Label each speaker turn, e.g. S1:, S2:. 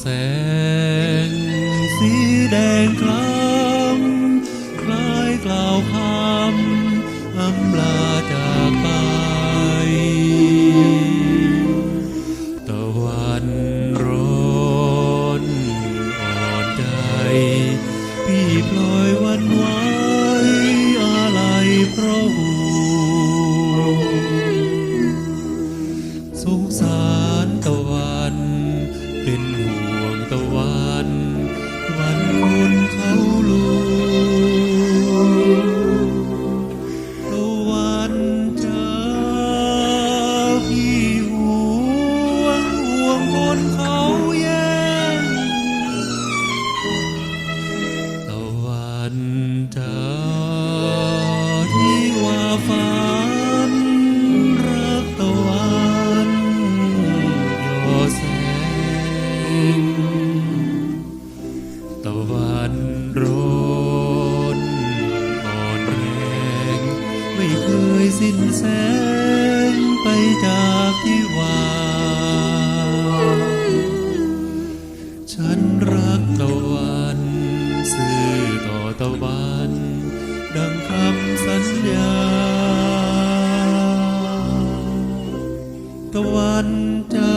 S1: แสงสีแดงคล้ำคล้ายกล่าวคำอำลาจาก ตะวันร้อนอ่อนแรงไม่เคยสิ้นแสงไปจากที่วางฉันรักตะวันสื่อต่อตะวัน ดังคำสัญญา ตะวันจะ